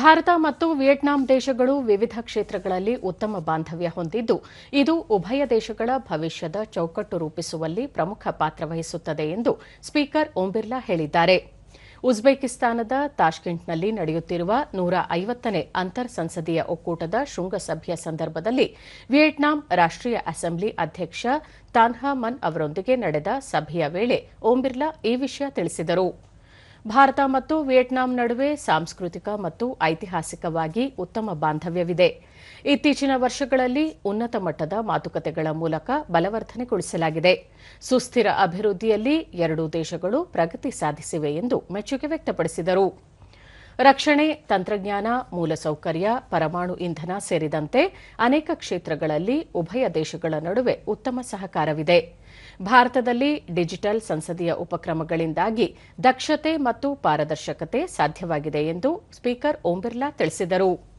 ಭಾರತ ಮತ್ತು ವಿಯೆಟ್ನಾಂ ದೇಶಗಳು ವಿವಿಧ ಕ್ಷೇತ್ರಗಳಲ್ಲಿ ಉತ್ತಮ ಬಾಂಧವ್ಯ ಹೊಂದಿದ್ದು, ಇದು ಉಭಯ ದೇಶಗಳ ಭವಿಷ್ಯದ ಚೌಕಟ್ಟು ರೂಪಿಸುವಲ್ಲಿ ಪ್ರಮುಖ ಪಾತ್ರ ವಹಿಸುತ್ತದೆ ಎಂದು ಸ್ಪೀಕರ್ ಓಂ ಬಿರ್ಲಾ ಹೇಳಿದ್ದಾರೆ. ಉಜ್ಬೇಕಿಸ್ತಾನದ ತಾಷ್ಕೆಂಟ್ನಲ್ಲಿ ನಡೆಯುತ್ತಿರುವ ನೂರ ಐವತ್ತನೇ ಅಂತರ್ ಸಂಸದೀಯ ಒಕ್ಕೂಟದ ಶೃಂಗಸಭೆಯ ಸಂದರ್ಭದಲ್ಲಿ ವಿಯೆಟ್ನಾಂ ರಾಷ್ಟೀಯ ಅಸೆಂಬ್ಲಿ ಅಧ್ಯಕ್ಷ ತಾನ್ಹಾ ಮನ್ ಅವರೊಂದಿಗೆ ನಡೆದ ಸಭೆಯ ವೇಳೆ ಓಂ ಬಿರ್ಲಾ ಈ ವಿಷಯ ತಿಳಿಸಿದರು. ಭಾರತ ಮತ್ತು ವಿಯೆಟ್ನಾಂ ನಡುವೆ ಸಾಂಸ್ಕೃತಿಕ ಮತ್ತು ಐತಿಹಾಸಿಕವಾಗಿ ಉತ್ತಮ ಬಾಂಧವ್ಯವಿದೆ. ಇತ್ತೀಚಿನ ವರ್ಷಗಳಲ್ಲಿ ಉನ್ನತ ಮಟ್ಟದ ಮಾತುಕತೆಗಳ ಮೂಲಕ ಬಲವರ್ಧನೆಗೊಳಿಸಲಾಗಿದೆ ಸುಸ್ಥಿರ ಅಭಿವೃದ್ಧಿಯಲ್ಲಿ ಎರಡೂ ದೇಶಗಳು ಪ್ರಗತಿ ಸಾಧಿಸಿವೆ ಎಂದು ಮೆಚ್ಚುಗೆ ವ್ಯಕ್ತಪಡಿಸಿದರು. ರಕ್ಷಣೆ, ತಂತ್ರಜ್ಞಾನ, ಮೂಲಸೌಕರ್ಯ, ಪರಮಾಣು ಇಂಧನ ಸೇರಿದಂತೆ ಅನೇಕ ಕ್ಷೇತ್ರಗಳಲ್ಲಿ ಉಭಯ ದೇಶಗಳ ನಡುವೆ ಉತ್ತಮ ಸಹಕಾರವಿದೆ. ಭಾರತದಲ್ಲಿ ಡಿಜಿಟಲ್ ಸಂಸದೀಯ ಉಪಕ್ರಮಗಳಿಂದಾಗಿ ದಕ್ಷತೆ ಮತ್ತು ಪಾರದರ್ಶಕತೆ ಸಾಧ್ಯವಾಗಿದೆ ಎಂದು ಸ್ಪೀಕರ್ ಓಂ ಬಿರ್ಲಾ ತಿಳಿಸಿದರು.